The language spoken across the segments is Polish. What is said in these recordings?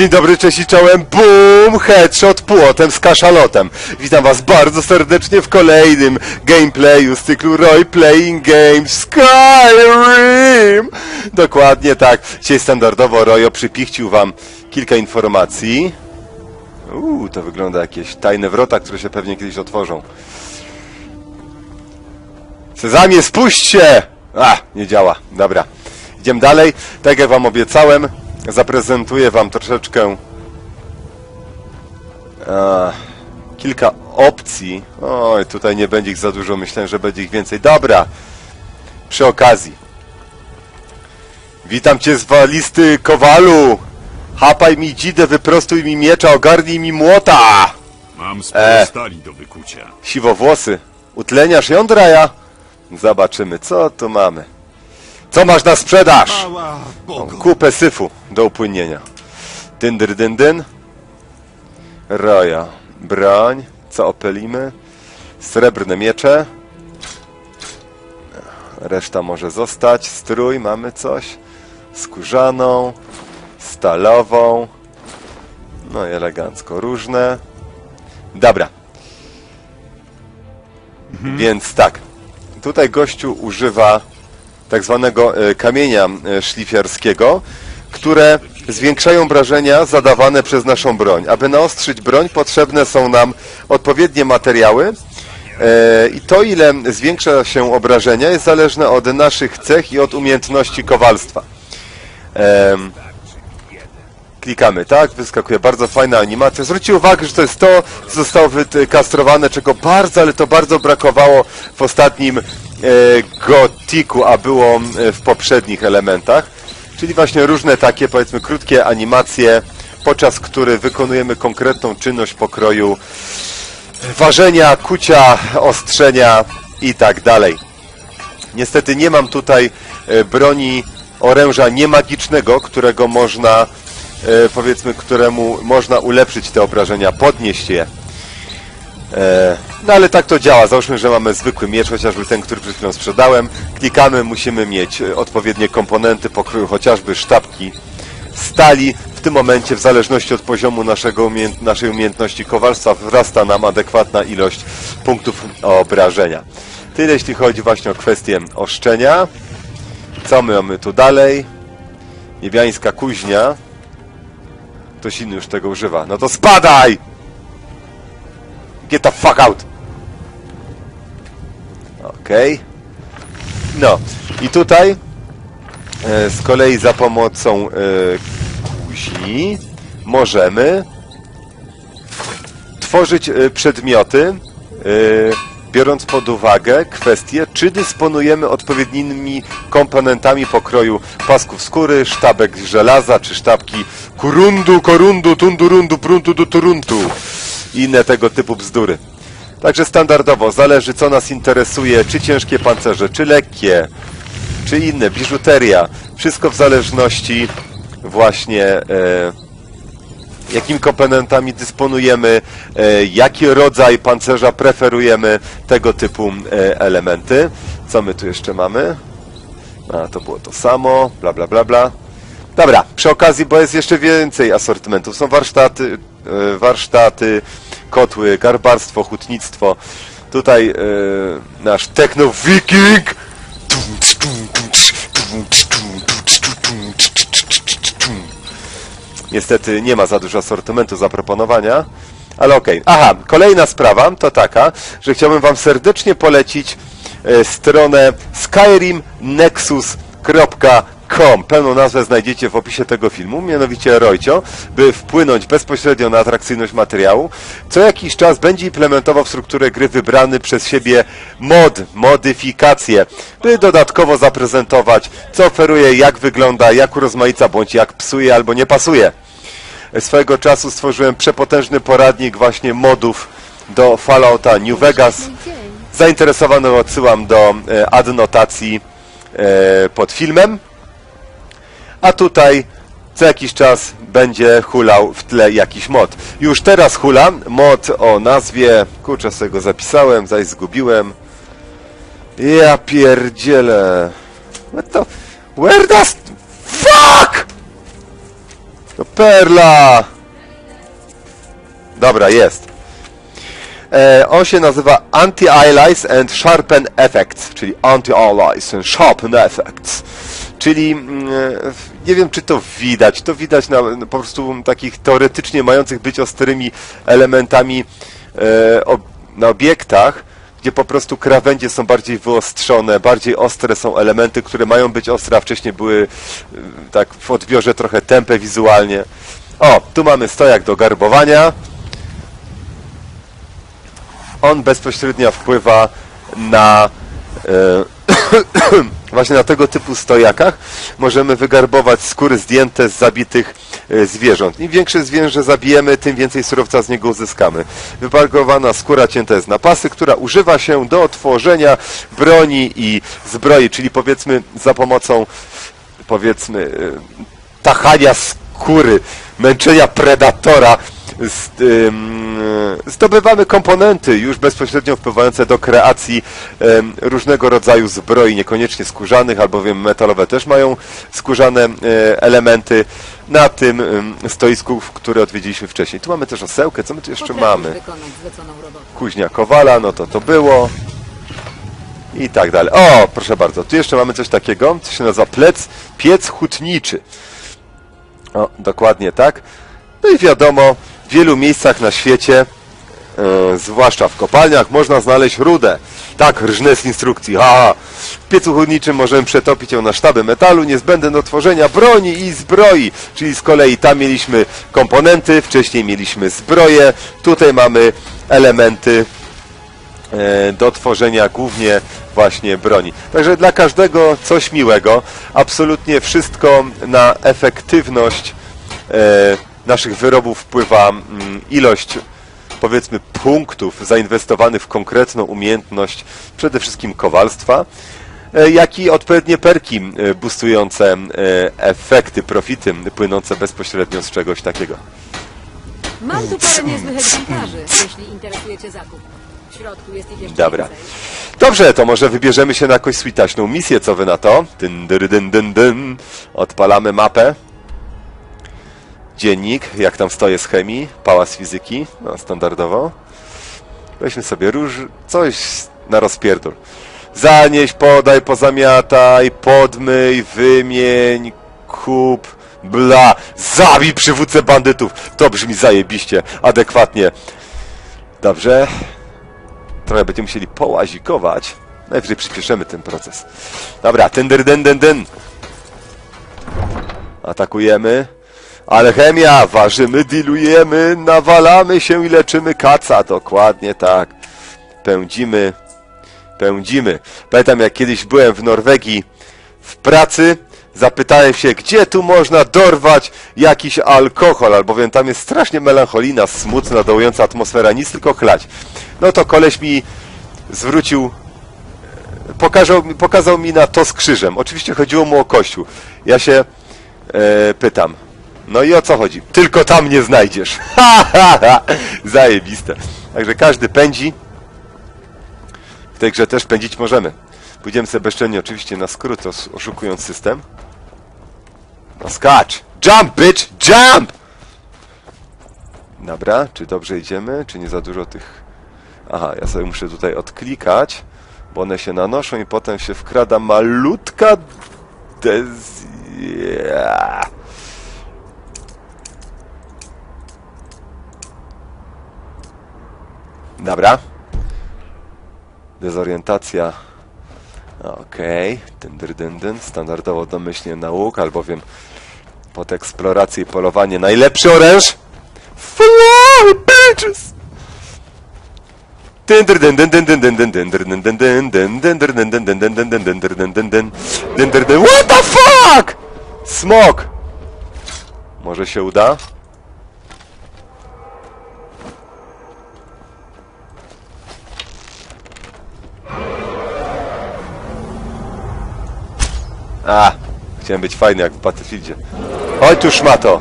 Dzień dobry, cześć i czołem, boom, headshot płotem z kaszalotem. Witam was bardzo serdecznie w kolejnym gameplayu z cyklu Roy Playing Games Skyrim. Dokładnie tak. Dzisiaj standardowo Royo przypichcił wam kilka informacji. Uuu, to wygląda jakieś tajne wrota, które się pewnie kiedyś otworzą. Sezamie, spuść się! A, nie działa. Dobra. Idziemy dalej. Tak jak wam obiecałem, zaprezentuję wam troszeczkę e, kilka opcji. Oj, tutaj nie będzie ich za dużo, myślę, że będzie ich więcej. Dobra. Przy okazji. Witam cię z walisty Kowalu! Hapaj mi dzidę, wyprostuj mi miecza, ogarnij mi młota! Mam sporo E. stali do wykucia. Siwowłosy. Utleniasz jądra ja? Zobaczymy, co tu mamy. Co masz na sprzedaż? Kupę syfu do upłynienia. Dyn, dyn, dyn, dyn. Roja. Broń. Co opelimy? Srebrne miecze. Reszta może zostać. Strój. Mamy coś. Skórzaną. Stalową. No i elegancko. Różne. Dobra. Więc tak. Tutaj gościu używa tak zwanego e, kamienia e, szlifiarskiego, które zwiększają obrażenia zadawane przez naszą broń. Aby naostrzyć broń, potrzebne są nam odpowiednie materiały. e, I to, ile zwiększa się obrażenia, jest zależne od naszych cech i od umiejętności kowalstwa. Klikamy, tak? Wyskakuje bardzo fajna animacja. Zwróćcie uwagę, że to jest to, co zostało wykastrowane, czego bardzo, ale to bardzo brakowało w ostatnim gotiku, a było e, w poprzednich elementach. Czyli właśnie różne takie, powiedzmy, krótkie animacje, podczas których wykonujemy konkretną czynność pokroju ważenia, kucia, ostrzenia i tak dalej. Niestety nie mam tutaj e, broni oręża niemagicznego, którego można, e, powiedzmy, któremu można ulepszyć te obrażenia, podnieść je. E, No ale tak to działa. Załóżmy, że mamy zwykły miecz, chociażby ten, który przed chwilą sprzedałem. Klikamy, musimy mieć e, odpowiednie komponenty pokroju, chociażby sztabki stali. W tym momencie, w zależności od poziomu naszego umiejęt naszej umiejętności kowalstwa, wzrasta nam adekwatna ilość punktów obrażenia. Tyle jeśli chodzi właśnie o kwestię oszczenia. Co my mamy tu dalej? Niebiańska kuźnia. Ktoś inny już tego używa. No to spadaj! Get the fuck out! Okej. No. I tutaj e, z kolei za pomocą e, kuźni możemy tworzyć e, przedmioty, e, biorąc pod uwagę kwestię, czy dysponujemy odpowiednimi komponentami pokroju pasków skóry, sztabek żelaza, czy sztabki kurundu, korundu, tundurundu, pruntu, duturuntu i inne tego typu bzdury. Także standardowo zależy co nas interesuje, czy ciężkie pancerze, czy lekkie, czy inne, biżuteria. Wszystko w zależności właśnie e, jakimi komponentami dysponujemy, e, jaki rodzaj pancerza preferujemy, tego typu e, elementy. Co my tu jeszcze mamy? A, to było to samo, bla bla bla bla. Dobra, przy okazji, bo jest jeszcze więcej asortymentów. Są warsztaty, warsztaty, kotły, garbarstwo, hutnictwo. Tutaj e, nasz techno wiking. Niestety nie ma za dużo asortymentu zaproponowania, ale okej. Aha, kolejna sprawa to taka, że chciałbym Wam serdecznie polecić e, stronę skyrimnexus.com. Pełną nazwę znajdziecie w opisie tego filmu, mianowicie Rojcio, by wpłynąć bezpośrednio na atrakcyjność materiału. Co jakiś czas będzie implementował w strukturę gry wybrany przez siebie mod, modyfikacje, by dodatkowo zaprezentować, co oferuje, jak wygląda, jak urozmaica, bądź jak psuje albo nie pasuje. Swojego czasu stworzyłem przepotężny poradnik właśnie modów do Fallouta New Vegas. Zainteresowanych odsyłam do e, adnotacji e, pod filmem. A tutaj co jakiś czas będzie hulał w tle jakiś mod. Już teraz hula mod o nazwie, kurczę sobie go zapisałem, zaś zgubiłem. Ja pierdzielę. What the... Where does... Fuck! No perla! Dobra, jest. E, on się nazywa Anti-Allies and Sharpen Effects, czyli Anti-Allies and Sharpen Effects. Czyli mm, nie wiem, czy to widać. To widać na, na po prostu takich teoretycznie mających być ostrymi elementami e, na obiektach, gdzie po prostu krawędzie są bardziej wyostrzone, bardziej ostre są elementy, które mają być ostre, a wcześniej były e, tak w odbiorze trochę tępe wizualnie. O, tu mamy stojak do garbowania on bezpośrednio wpływa na e, właśnie na tego typu stojakach możemy wygarbować skóry zdjęte z zabitych e, zwierząt. Im większe zwierzę zabijemy, tym więcej surowca z niego uzyskamy. Wygarbowana skóra cięta jest na pasy, która używa się do tworzenia broni i zbroi, czyli powiedzmy za pomocą powiedzmy e, tachania skóry, męczenia predatora zdobywamy komponenty już bezpośrednio wpływające do kreacji różnego rodzaju zbroi, niekoniecznie skórzanych, albowiem metalowe też mają skórzane e, elementy na tym stoisku, które odwiedziliśmy wcześniej. Tu mamy też osełkę, co my tu jeszcze Potrafisz mamy? Kuźnia Kowala, no to to było. I tak dalej. O, proszę bardzo, tu jeszcze mamy coś takiego, co się nazywa plec, piec hutniczy. O, dokładnie tak. No i wiadomo, w wielu miejscach na świecie, e, zwłaszcza w kopalniach, można znaleźć rudę. Tak, rżnę z instrukcji. Ha. W piecu hutniczym możemy przetopić ją na sztaby metalu niezbędne do tworzenia broni i zbroi. Czyli z kolei tam mieliśmy komponenty, wcześniej mieliśmy zbroje, tutaj mamy elementy e, do tworzenia głównie właśnie broni. Także dla każdego coś miłego. Absolutnie wszystko na efektywność e, naszych wyrobów wpływa mm, ilość powiedzmy punktów zainwestowanych w konkretną umiejętność przede wszystkim kowalstwa, e, jak i odpowiednie perki e, boostujące e, efekty, profity płynące bezpośrednio z czegoś takiego. Mam tu parę niezłych egzemplarzy, jeśli interesuje Cię zakup. W środku jest ich jeszcze Dobra. więcej. Dobrze, to może wybierzemy się na jakąś switaśną misję, co wy na to? Dyn, dyry, dyn, dyn, dyn. Odpalamy mapę. Dziennik, jak tam stoję z chemii, pałac fizyki, no standardowo. Weźmy sobie róż, coś na rozpierdol. Zanieś, podaj, pozamiataj, podmyj, wymień, kup, bla, zabij przywódcę bandytów. To brzmi zajebiście, adekwatnie. Dobrze, trochę będziemy musieli połazikować. Najwyżej przyspieszymy ten proces. Dobra, ten den, den, den, den. Atakujemy. Alchemia, ważymy, dilujemy, nawalamy się i leczymy kaca. Dokładnie tak. Pędzimy, pędzimy. Pamiętam jak kiedyś byłem w Norwegii w pracy, zapytałem się, gdzie tu można dorwać jakiś alkohol, albowiem tam jest strasznie melancholina, smutna, dołująca atmosfera, nic tylko chlać. No to koleś mi zwrócił, pokazał, pokazał mi na to z krzyżem. Oczywiście chodziło mu o kościół. Ja się e, pytam, no i o co chodzi? Tylko tam nie znajdziesz. Zajebiste. Także każdy pędzi. W tej grze też pędzić możemy. Pójdziemy sobie bezczelnie oczywiście na skrót, os- oszukując system. No skacz! Jump, bitch! Jump! Dobra, czy dobrze idziemy? Czy nie za dużo tych... Aha, ja sobie muszę tutaj odklikać, bo one się nanoszą i potem się wkrada malutka dez... Yeah. Dobra. Dezorientacja. Okej. Okay. Standardowo domyślnie na łuk, albowiem pod eksplorację i polowanie najlepszy oręż. Flow, bitches! What the fuck? Smok! Może się uda? A, chciałem być fajny jak w Battlefieldzie. Oj tu szmato!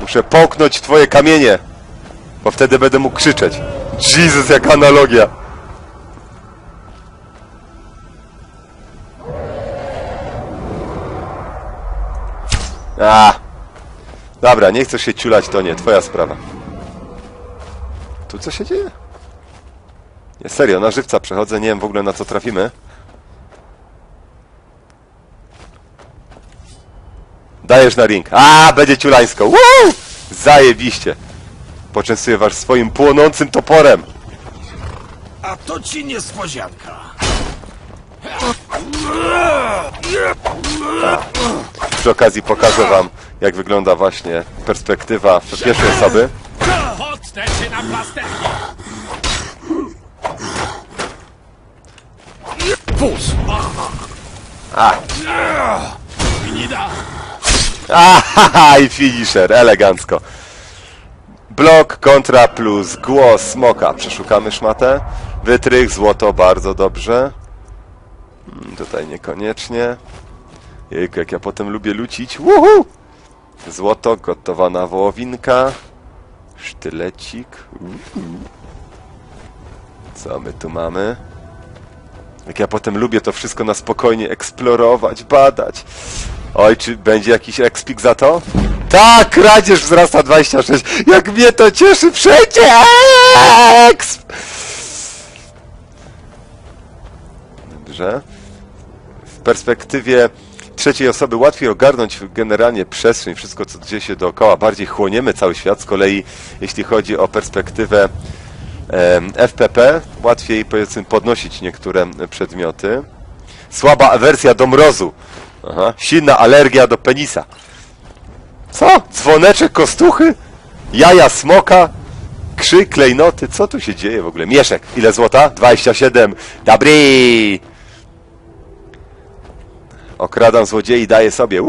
Muszę połknąć twoje kamienie, bo wtedy będę mógł krzyczeć. Jezus, jaka analogia! A, Dobra, nie chcesz się ciulać, to nie, twoja sprawa. Tu co się dzieje? Nie, serio, na żywca przechodzę, nie wiem w ogóle na co trafimy. Dajesz na ring. A, będzie ciulańsko. Woo! Zajebiście. Poczęstuję was swoim płonącym toporem. A to ci niespodzianka. Przy okazji pokażę wam, jak wygląda właśnie perspektywa pierwszej osoby. Potnę cię na plasterki. Fus. A, Nida. Ahaha, i finisher, elegancko. Blok, kontra plus głos smoka. Przeszukamy szmatę. Wytrych, złoto, bardzo dobrze. Mm, Tutaj niekoniecznie. Jejku, jak ja potem lubię lucić. Złoto, gotowana wołowinka. Sztylecik. Co my tu mamy? Jak ja potem lubię to wszystko na spokojnie eksplorować, badać. Oj, czy będzie jakiś ekspik za to? Tak, kradzież wzrasta 26. Jak mnie to cieszy wszędzie! Exp! Dobrze. W perspektywie trzeciej osoby łatwiej ogarnąć generalnie przestrzeń, wszystko co dzieje się dookoła. Bardziej chłoniemy cały świat. Z kolei jeśli chodzi o perspektywę FPP, łatwiej powiedzmy podnosić niektóre przedmioty. Słaba awersja do mrozu. Aha. Silna alergia do penisa. Co? Dzwoneczek kostuchy? Jaja smoka? Krzyk, klejnoty? Co tu się dzieje w ogóle? Mieszek. Ile złota? 27. Dobry! Okradam złodziei, daję sobie.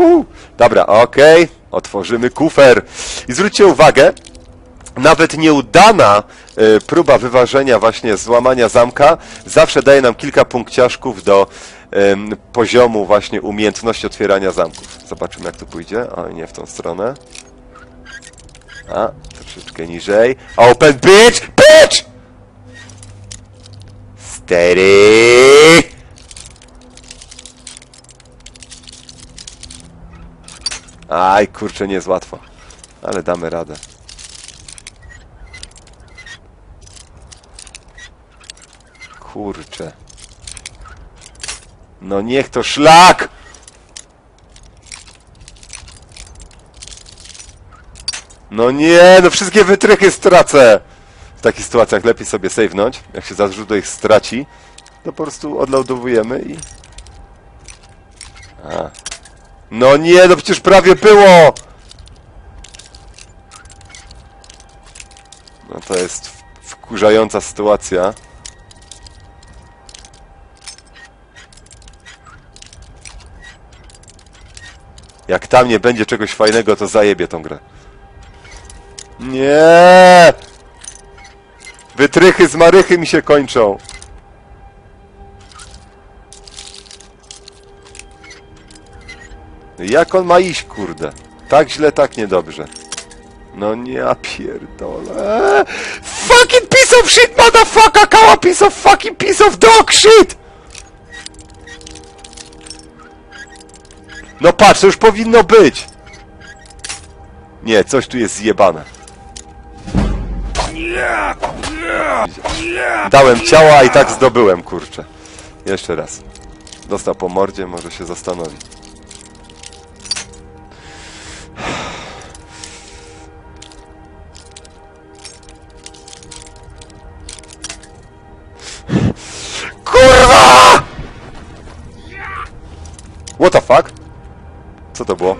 Dobra, okej. Otworzymy kufer. I zwróćcie uwagę, nawet nieudana y, próba wyważenia właśnie złamania zamka zawsze daje nam kilka punkciaszków do poziomu właśnie umiejętności otwierania zamków. Zobaczymy jak to pójdzie. O, nie w tą stronę. A, troszeczkę niżej. Open bitch! Bitch! Steady! Aj, kurczę, nie jest łatwo. Ale damy radę. Kurczę. No niech to szlak! No nie, no wszystkie wytrychy stracę! W takich sytuacjach lepiej sobie save'nąć. Jak się za źródło ich straci, to po prostu odlaudowujemy i... A. No nie, no przecież prawie było! No to jest wkurzająca sytuacja. Jak tam nie będzie czegoś fajnego, to zajebie tą grę. Nie! Wytrychy z marychy mi się kończą. Jak on ma iść, kurde? Tak źle, tak niedobrze. No nie, ja pierdolę. Fucking piece of shit, motherfucker! Kała piece of fucking piece of dog shit! No patrz, to już powinno być! Nie, coś tu jest zjebane. Dałem ciała, i tak zdobyłem, kurczę. Jeszcze raz. Dostał po mordzie, może się zastanowi. Co to było?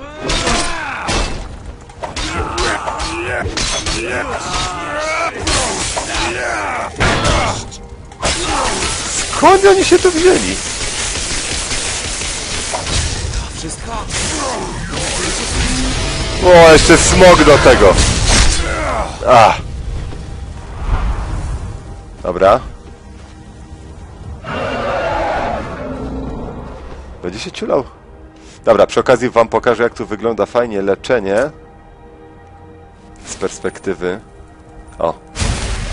Skąd oni się tu wzięli? O, jeszcze smog do tego. A. Dobra. Będzie się ciulał. Dobra, przy okazji wam pokażę, jak tu wygląda fajnie leczenie. Z perspektywy. O.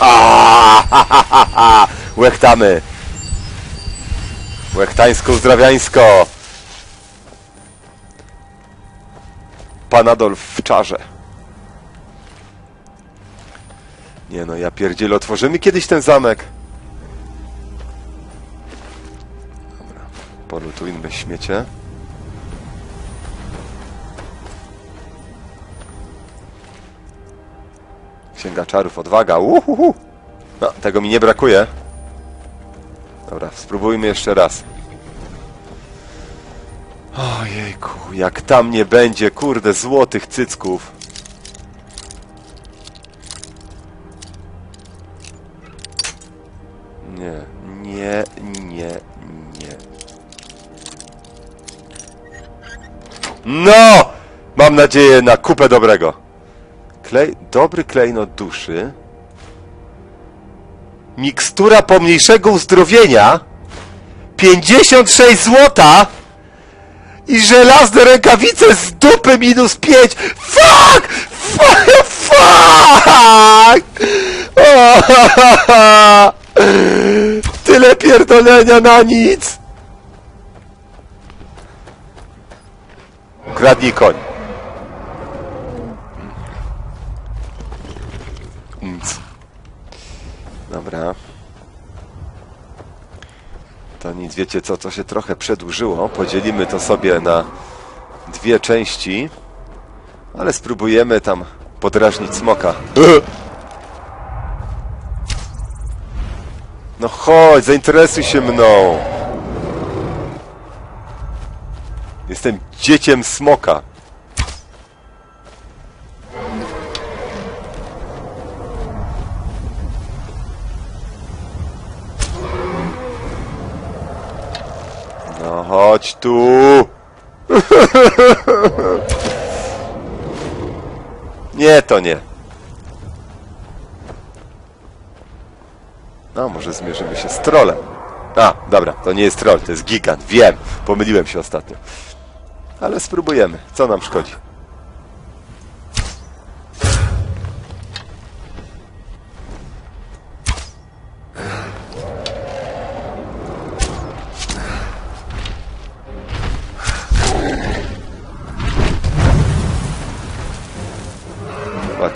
A, ha, ha, ha, ha. Łechtamy. Łechtańsko-uzdrawiańsko. Panadol w czarze. Nie no, ja pierdzielę, otworzymy kiedyś ten zamek. Dobra, polutujmy śmiecie. Księga czarów, odwaga, uhuhu! No, tego mi nie brakuje. Dobra, spróbujmy jeszcze raz. Ojejku, jak tam nie będzie, kurde, złotych cycków. Nie, nie, nie, nie. No! Mam nadzieję na kupę dobrego. Klej, dobry klejnot duszy. Mikstura pomniejszego uzdrowienia. 56 złota! I żelazne rękawice z dupy minus 5! Fuck! Fuck! Fuck! Tyle pierdolenia na nic! Kradnij koń. Umc. Dobra. Nic, wiecie co, to się trochę przedłużyło. Podzielimy to sobie na dwie części. Ale spróbujemy tam podrażnić smoka. No chodź, zainteresuj się mną. Jestem dzieciem smoka. No chodź tu. Nie, to nie. No, może zmierzymy się z trolem. A, dobra, to nie jest troll, to jest gigant. Wiem, pomyliłem się ostatnio. Ale spróbujemy. Co nam szkodzi?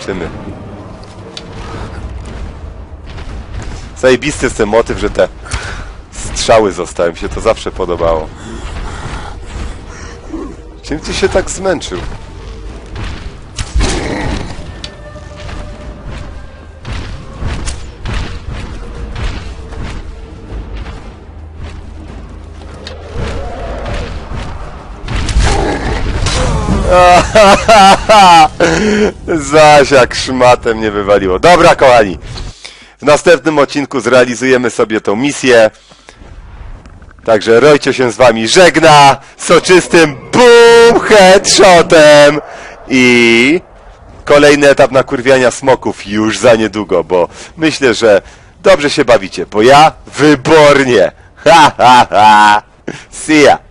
Zobaczymy. Zajebisty jest ten motyw, że te strzały zostały. Mi się to zawsze podobało. Czym ty się tak zmęczył? Zaś jak szmatem nie wywaliło. Dobra, kochani. W następnym odcinku zrealizujemy sobie tą misję. Także Rojcio się z wami żegna soczystym BOOM headshotem i kolejny etap nakurwiania smoków już za niedługo, bo myślę, że dobrze się bawicie, bo ja wybornie. Ha ha ha. See ya.